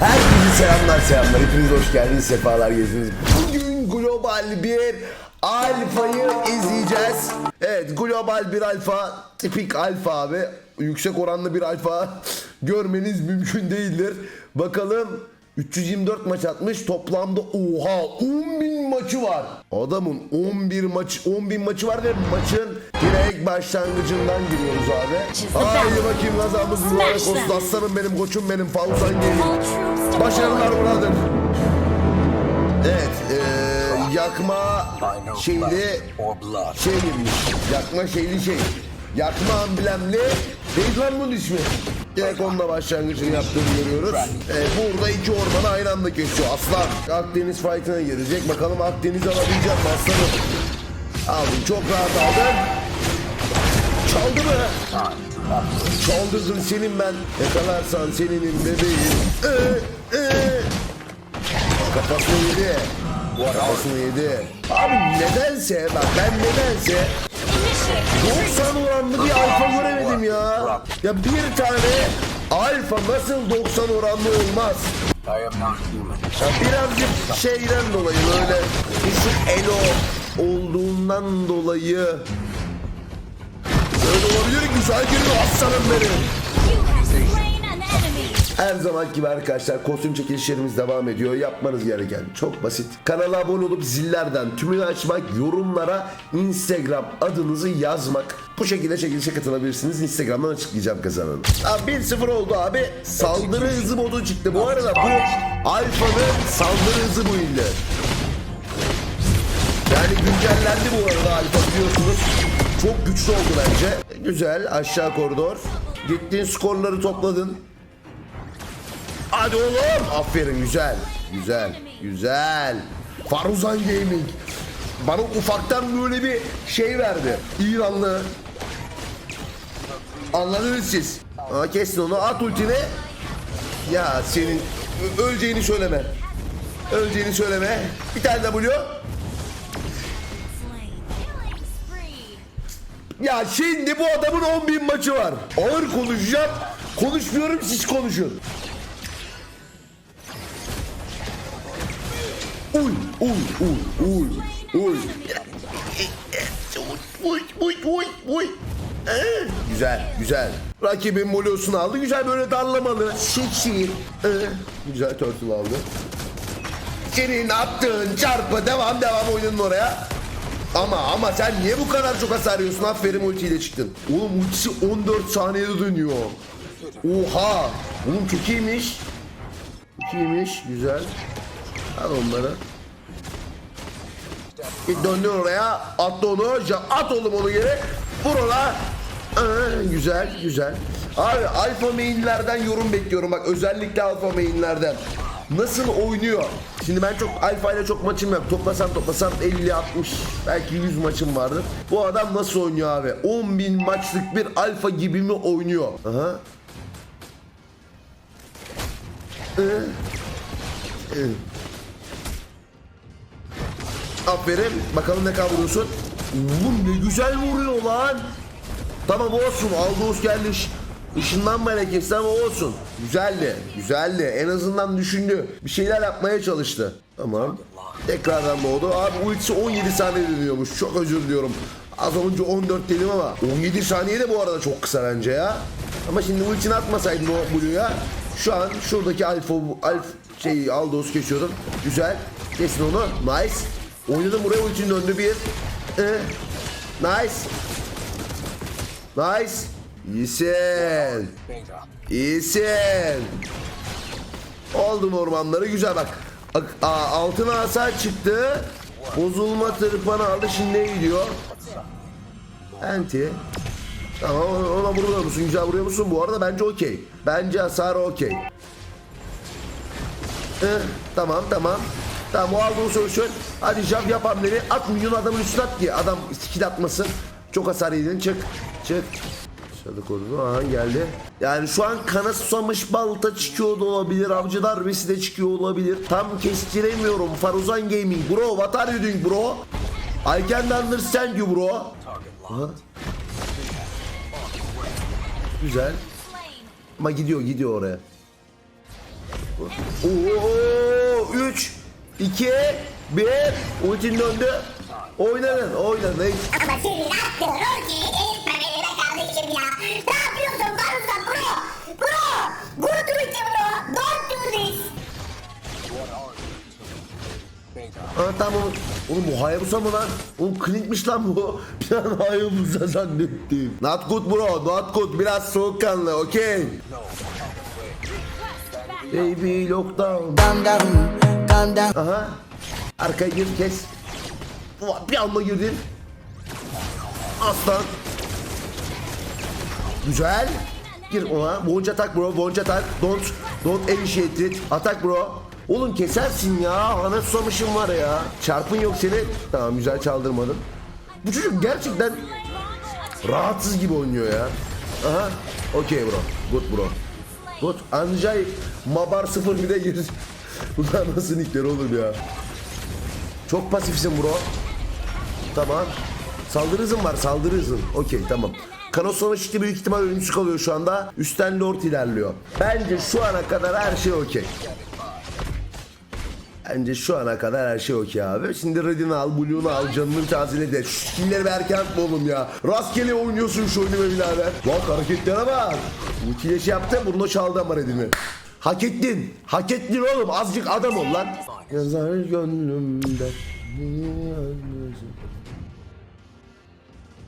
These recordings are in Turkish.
Herkese selamlar selamlar. Hepiniz hoş geldiniz. Sefalar gezdiniz. Bugün global bir alfayı izleyeceğiz. Evet global bir alfa. Tipik alfa abi. Yüksek oranlı bir alfa. Görmeniz mümkün değildir. Bakalım 324 maç atmış. Toplamda oha 10 bin maçı var. Adamın 11 maç 10 bin maçı var ve maçın direkt başlangıcından giriyoruz abi. Haydi bakayım kazamız mübarek olsun. Aslanım benim koçum benim Fawzan Gaming. Başarılar buradır. Evet, eee, yakma şeyli şey girmiş. Yakma şeyli şey. Yakma amblemli. Neydi lan bunun ismi? Direkt onunla başlangıcını yaptığını görüyoruz. Evet, burada iki ormanı aynı anda kesiyor. Aslan Akdeniz fight'ına girecek. Bakalım Akdeniz alabilecek mi aslanım? Aldın çok rahat aldın. Çaldı mı? Çaldırdın senin ben. Yakalarsan seninim bebeğim. Ee, ee. Kafasını yedi. Kafasını yedi. Abi nedense bak ben nedense 90 oranlı bir alfa göremedim ya. Ya bir tane alfa nasıl 90 oranlı olmaz? Ya birazcık şeyden dolayı böyle düşük elo olduğundan dolayı Böyle olabilir güzel geliyor aslanım benim. Her zaman gibi arkadaşlar kostüm çekilişlerimiz devam ediyor. Yapmanız gereken çok basit. Kanala abone olup zillerden tümünü açmak, yorumlara Instagram adınızı yazmak. Bu şekilde çekilişe katılabilirsiniz. Instagram'dan açıklayacağım kazananı. Abi 1-0 oldu abi. Saldırı hızı modu çıktı. Bu arada bu Alfa'nın saldırı hızı bu ille. Yani güncellendi bu arada Alfa biliyorsunuz. Çok güçlü oldu bence. Güzel aşağı koridor. Gittin skorları topladın. Hadi oğlum. Aferin güzel. Güzel. Güzel. Faruzan Gaming. Bana ufaktan böyle bir şey verdi. İranlı. Anladınız siz. Aa, kesin onu at ultini. Ya senin öleceğini söyleme. Öleceğini söyleme. Bir tane W. Ya şimdi bu adamın 10 bin maçı var. Ağır konuşacağım. Konuşmuyorum siz konuşun. Uy uy uy uy uy. Uy uy uy uy. Ee, Güzel güzel. Rakibin molosunu aldı. Güzel böyle darlamalı. Seksi. Ee, güzel turtle aldı. Senin attığın çarpı devam devam oyunun oraya. Ama ama sen niye bu kadar çok hasar yiyorsun? Aferin ultiyle çıktın. Oğlum ultisi 14 saniyede dönüyor. Oha. Oğlum çok iyiymiş. Çok iyiymiş. Güzel. Al onları. Döndün oraya. At onu. At oğlum onu geri. Vur ona. Aa, güzel güzel. Abi alfa mainlerden yorum bekliyorum. Bak özellikle alfa mainlerden. Nasıl oynuyor? Şimdi ben çok alfa ile çok maçım yok. Toplasam toplasam 50 60 belki 100 maçım vardır. Bu adam nasıl oynuyor abi? 10 bin maçlık bir alfa gibi mi oynuyor? Aha. Ee, ee. Aferin. Bakalım ne kadar vuruyorsun. Oğlum ne güzel vuruyor lan. Tamam olsun. Aldous geldi. Iş- Işınlanma lekesi ama olsun. Güzeldi. Güzeldi. En azından düşündü. Bir şeyler yapmaya çalıştı. Tamam. Tekrardan doğdu. Abi ultisi 17 saniye dönüyormuş. Çok özür diliyorum. Az önce 14 dedim ama 17 saniye de bu arada çok kısa bence ya. Ama şimdi ultini atmasaydın o Blue'ya şu an şuradaki alfa alf şey Aldos geçiyordum. Güzel. Kesin onu. Nice. Oynadım buraya ultinin döndü bir. Ee, nice. Nice. İyisin. İyisin. Oldum ormanları güzel bak. Ak- a- Altın asa çıktı. Bozulma tırpanı aldı şimdi ne gidiyor? Anti. Tamam ona vuruyor musun? Güzel vuruyor musun? Bu arada bence okey. Bence hasarı okey. Eh, tamam tamam. Tamam o aldığını solution. Hadi jump yap hamleri. At milyon adamın üstüne at ki adam skill atmasın. Çok hasar yedin. Çık. Çık. Dışarıda korudu. Aha geldi. Yani şu an kana susamış balta çıkıyor da olabilir. Avcı darbesi de çıkıyor olabilir. Tam kestiremiyorum. Faruzan Gaming. Bro what are you doing bro? I can understand you bro. Aha. Güzel. Ama gidiyor gidiyor oraya. Oo 3 2 1 Ultin döndü. Oynanın oynanın. Ama senin attığın ortaya delirtme beni be kardeşim ya. Ne yapıyorsun Baruza bro? Bro! Good with you bro. Don't do this. Ha tamam. Oğlum bu Hayabusa mı lan? Oğlum Clint'miş lan bu. Bir an Hayabusa zannettim. Not good bro, not good. Biraz soğukkanlı, okey. Baby lockdown. Calm down, Aha. Arkaya gir kes. Bir anda girdin. Aslan. Güzel. Gir ona. Bonca atak bro. Bonca atak. Don't. Don't initiate it. Atak bro. Oğlum kesersin ya. Ana susamışım var ya. Çarpın yok senin. Tamam güzel çaldırmadın. Bu çocuk gerçekten rahatsız gibi oynuyor ya. Aha. Okey bro. Good bro. Good. Ancay Mabar 01'e gir. Bunlar nasıl nickler oğlum ya. Çok pasifsin bro. Tamam. Saldırı hızın var saldırı hızın. Okey tamam. Kanos Savaşı'nda büyük ihtimal ölümsüz kalıyor şu anda. Üstten Lord ilerliyor. Bence şu ana kadar her şey okey. Bence şu ana kadar her şey okey abi. Şimdi Red'ini al, Blue'unu al, canını tazele de. Şu skill'leri bir erken atma oğlum ya. Rastgele oynuyorsun şu oyunu be birader. Bak hareketlere bak. Ultiyle şey yaptı, bunu çaldı ama Red'ini. Hak ettin. Hak ettin oğlum. Azıcık adam ol lan. Yazar gönlümde.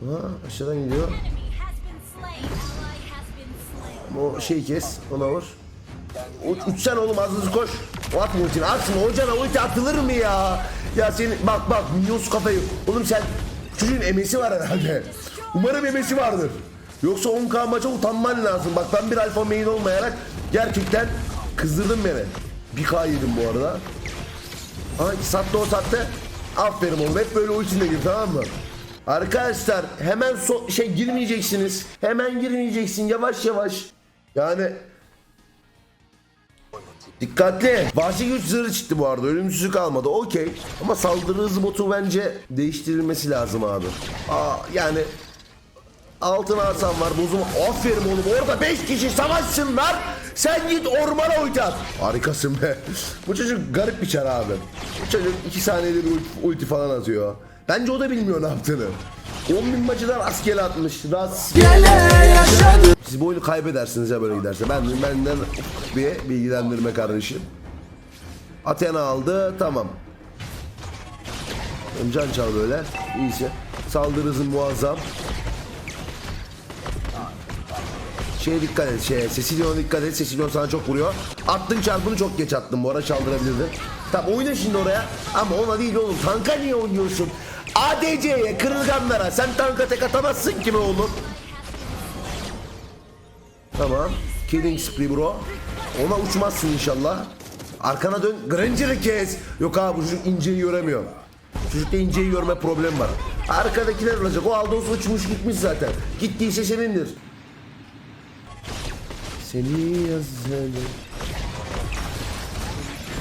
Ha, aşağıdan gidiyor. O şeyi kes, ona vur. Uç, uçsan oğlum az hızlı koş. O atma ultini, atma. Hocana ulti atılır mı ya? Ya senin, bak bak, minyons kafayı. Oğlum sen, çocuğun emesi var herhalde. Umarım emesi vardır. Yoksa 10k maça utanman lazım. Bak ben bir alfa main olmayarak gerçekten kızdırdın beni. 1k yedim bu arada. Aha sattı o sattı. Aferin oğlum hep böyle ultine gir tamam mı? Arkadaşlar hemen so şey girmeyeceksiniz. Hemen girmeyeceksin yavaş yavaş. Yani Dikkatli. Vahşi güç zırhı çıktı bu arada. Ölümsüzlük almadı. Okey. Ama saldırı hızı botu bence değiştirilmesi lazım abi. Aa, yani Altın Hasan var bozum. Aferin oğlum orada 5 kişi savaşsınlar. Sen git ormana ulti at. Harikasın be. Bu çocuk garip bir çar abi. Bu çocuk 2 saniyede bir ulti, falan atıyor. Bence o da bilmiyor ne yaptığını. 10 bin maçı da rastgele atmış. Rastgele. Siz bu oyunu kaybedersiniz ya böyle giderse. Ben benden bir bilgilendirme kardeşim. Athena aldı tamam. Can çal böyle. İyisi. Saldırı hızı muazzam. Şeye dikkat et, şeye, Cecilion'a dikkat et. Cecilion sana çok vuruyor. Attın çarpını çok geç attın. Bu ara çaldırabilirdin. Tamam oyna şimdi oraya. Ama ona değil oğlum. Tanka niye oynuyorsun? ADC'ye, kırılganlara. Sen tanka tek atamazsın ki be oğlum. Tamam. Killing spree bro. Ona uçmazsın inşallah. Arkana dön. Granger'ı kes. Yok abi bu çocuk inceyi göremiyor. Çocukta inceyi görme problemi var. Arkadakiler olacak. O Aldos uçmuş gitmiş zaten. Gittiyse senindir. Seni yazarım.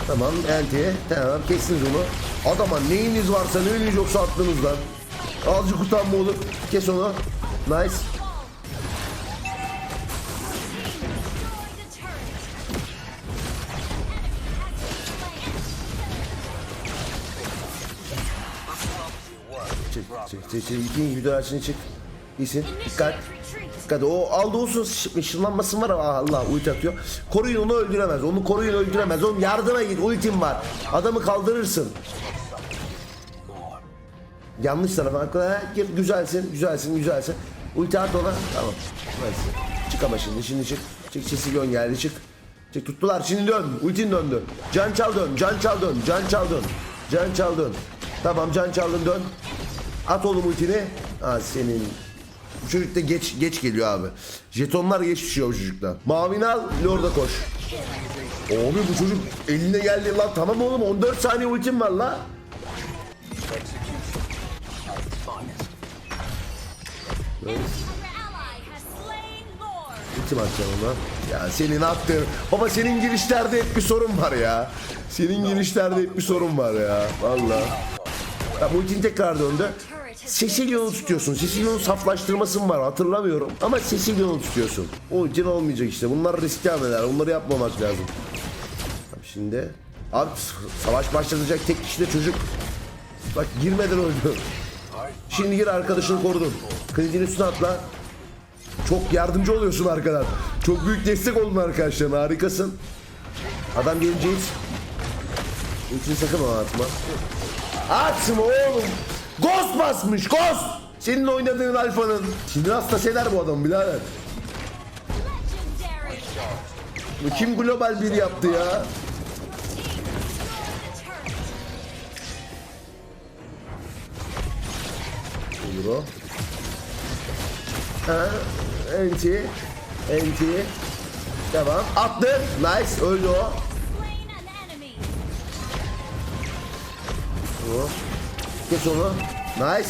Tamam enti. Tamam kestiniz onu. Adama neyiniz varsa neyiniz yoksa aklınızdan. Azıcık utanma olur. Kes onu. Nice. Çık çık çık çık. İkinci video açını çık. İyisin. Dikkat. Dikkat. O aldı olsun ış- ışınlanmasın var ama Allah ulti atıyor. Koruyun onu öldüremez. Onu koruyun öldüremez. Oğlum yardıma git. Ultim var. Adamı kaldırırsın. Yanlış tarafa. Gir. Güzelsin. Güzelsin. Güzelsin. Ulti at ona. Tamam. Nice. Çık ama şimdi. Şimdi çık. Çık. Çesilyon geldi. Çık. Çık. Tuttular. Şimdi dön. Ultin döndü. Can çal dön. Can çal dön. Can çal dön. Can çal dön. Tamam can çaldın dön. At oğlum ultini. Ha senin bu çocuk da geç geç geliyor abi. Jetonlar geç düşüyor bu çocuktan. Mavini al, Lord'a koş. Abi bu çocuk eline geldi lan. Tamam oğlum 14 saniye ultim var la. Lord. Ultim atacağım ona. Ya senin attığın... Baba senin girişlerde hep bir sorun var ya. Senin girişlerde hep bir sorun var ya. Valla. Ya bu ultin tekrar döndü. Cecilion'u tutuyorsun. Cecilion'un saflaştırması mı var hatırlamıyorum. Ama Cecilion'u tutuyorsun. O ultin olmayacak işte. Bunlar riskli hamleler. Bunları yapmamak lazım. Şimdi. Abi savaş başlatacak tek kişi de çocuk. Bak girmeden öldü. Şimdi gir arkadaşını korudun. Kılıcın üstüne atla. Çok yardımcı oluyorsun arkadan. Çok büyük destek oldun arkadaşlarına harikasın. Adam gelince hiç. İçini sakın atma. Atma oğlum. Ghost basmış Ghost. Senin oynadığın alfanın. Şimdi hasta sener bu adam birader. Bu kim global bir yaptı ya? Olur o. Ha, enti. Enti. Devam. Attı. Nice. Öldü o. O. Geç onu. Nice.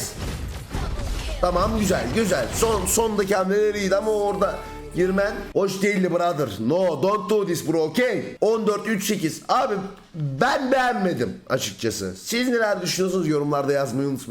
Tamam güzel güzel. Son sondaki hamleler iyiydi ama orada girmen hoş değildi brother. No don't do this bro okay. 14-3-8. Abi ben beğenmedim açıkçası. Siz neler düşünüyorsunuz yorumlarda yazmayı unutmayın.